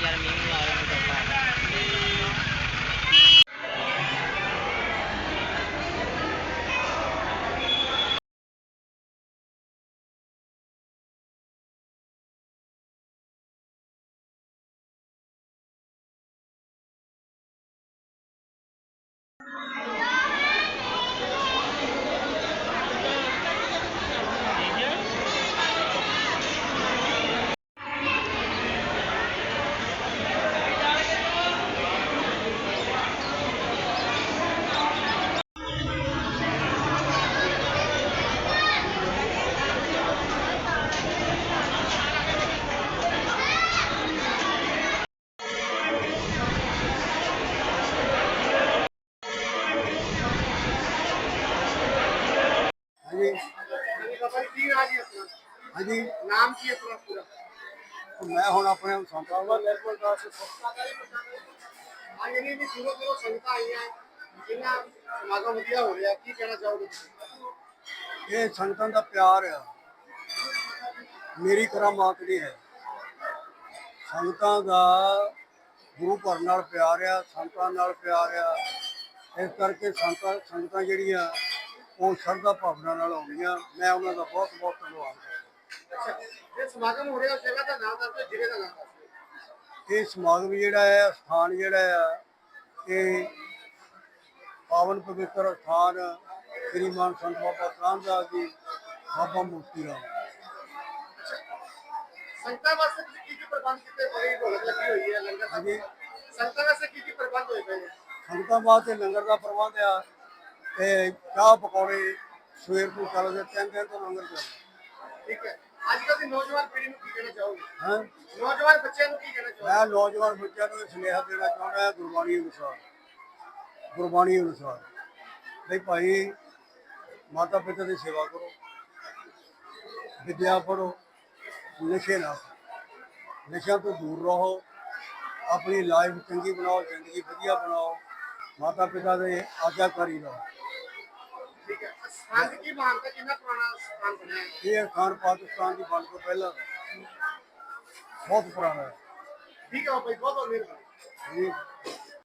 you I mean? ਜੀ ਕੀ ਨਾਮ ਜੀ ਆਪਣਾ ਹਾਂਜੀ। ਨਾਮ ਕੀ ਹੈ ਆਪਣਾ ਪੂਰਾ? ਮੈਂ ਹੁਣ ਆਪਣੇ ਸੰਤਾਂ ਨਿਰਮਲ ਦਾਸ ਹਾਂ ਯਾਨੀ ਵੀ ਦੂਰੋਂ ਦੂਰੋਂ ਸੰਗਤਾਂ ਆਈਆਂ। ਜਿੰਨਾ ਸਮਾਗਮ ਵਧੀਆ ਹੋ ਰਿਹਾ ਕੀ ਕਹਿਣਾ ਚਾਹੋਗੇ? ਤੁਸੀਂ? ਇਹ ਸੰਗਤਾਂ ਦਾ ਪਿਆਰ ਆ। ਮੇਰੀ ਕਰਾਮਾਤ ਨਹੀਂ ਹੈ। ਸੰਗਤਾਂ ਦਾ ਗੁਰੂ ਘਰ ਨਾਲ ਪਿਆਰ ਆ ਸੰਤਾਂ ਨਾਲ ਪਿਆਰ ਆ। ਇਸ ਕਰਕੇ ਸੰਤਾਂ ਸੰਗਤਾਂ ਜਿਹੜੀਆਂ ਉਹ ਸ਼ਰਧਾ ਭਾਵਨਾ ਨਾਲ ਆਉਂਦੀਆਂ। ਮੈਂ ਉਹਨਾਂ ਦਾ ਬਹੁਤ ਬਹੁਤ ਧੰਨਵਾਦ ਕਰਦਾ। ਅੱਛਾ ਇਹ ਸਮਾਗਮ ਹੋ ਰਿਹਾ ਜਗ੍ਹਾ ਦਾ ਨਾਮ ਦੱਸੋ ਜ਼ਿਲ੍ਹੇ ਦਾ ਨਾਮ ਦੱਸੋ ਇਹ ਸਮਾਗਮ ਜਿਹੜਾ ਹੈ ਸਥਾਨ ਜਿਹੜਾ ਆ ਇਹ ਪਾਵਨ ਪਵਿੱਤਰ ਸਥਾਨ ਸ੍ਰੀ ਮਾਨ ਸੰਤ ਬਾਬਾ ਰਾਮਦਾਸ ਜੀ ਬਾਬਾ ਮੋਤੀ ਰਾਮ। ਸੰਗਤਾਂ ਵਾਸਤੇ ਕੀ ਕੀ ਪ੍ਰਬੰਧ ਕੀਤੇ? ਬੜੀ ਢੋਲਕ ਲੱਗੀ ਹੋਈ ਹੈ ਲੰਗਰ ਹਾਂਜੀ। ਸੰਗਤਾਂ ਵਾਸਤੇ ਕੀ ਕੀ ਪ੍ਰਬੰਧ ਹੋਏ ਪਏ ਸੰਗਤਾਂ ਵਾਸਤੇ ਲੰਗਰ ਦਾ ਪ੍ਰਬੰਧ ਆ। ਤੇ ਚਾਹ ਪਕੌੜੇ ਸਵੇਰ ਤੋਂ ਚੱਲਦੇ ਤਿੰਨ ਦਿਨ ਤੋਂ ਲੰਗਰ ਚੱਲਦਾ ਠੀਕ ਹੈ? ਅੱਜ ਕੱਲ੍ਹ ਦੀ ਨੌਜਵਾਨ ਪੀੜ੍ਹੀ ਨੂੰ ਕੀ ਕਹਿਣਾ ਚਾਹੋਗੇ? ਹਾਂ? ਨੌਜਵਾਨ ਬੱਚਿਆਂ ਨੂੰ ਕੀ ਕਹਿਣਾ ਚਾਹੋਗੇ? ਮੈਂ ਨੌਜਵਾਨ ਬੱਚਿਆਂ ਨੂੰ ਇਹ ਸੁਨੇਹਾ ਦੇਣਾ ਚਾਹੁੰਦਾ ਹਾਂ ਗੁਰਬਾਣੀ ਅਨੁਸਾਰ। ਗੁਰਬਾਣੀ ਅਨੁਸਾਰ। ਵੀ ਭਾਈ ਮਾਤਾ ਪਿਤਾ ਦੀ ਸੇਵਾ ਕਰੋ। ਵਿਦਿਆ ਪੜੋ ਨਸ਼ੇ ਨਾ ਕਰੋ। ਨਸ਼ਿਆਂ ਤੋਂ ਦੂਰ ਰਹੋ। ਆਪਣੀ ਲਾਈਫ ਚੰਗੀ ਬਣਾਓ ਜ਼ਿੰਦਗੀ ਵਧੀਆ ਬਣਾਓ। ਮਾਤਾ ਪਿਤਾ ਦੇ ਆਗਿਆਕਾਰੀ ਰਹੋ। ਸਥਾਨ ਦੀ ਕੀ ਮਹਾਨਤਾ ਕਿੰਨਾ ਪੁਰਾਣਾ ਸਥਾਨ ਬਣਿਆ ਹੈ? ਇਹ ਖਾਨ ਪਾਕਿਸਤਾਨ ਦੀ ਵੰਡ ਤੋਂ ਪਹਿਲਾਂ ਦਾ। ਬਹੁਤ ਪੁਰਾਣਾ ਹੈ। ਠੀਕ ਹੈ ਜੀ ਬਹੁਤ ਬਹੁਤ ਮਿਹਰਬਾਨੀ। ਇਹ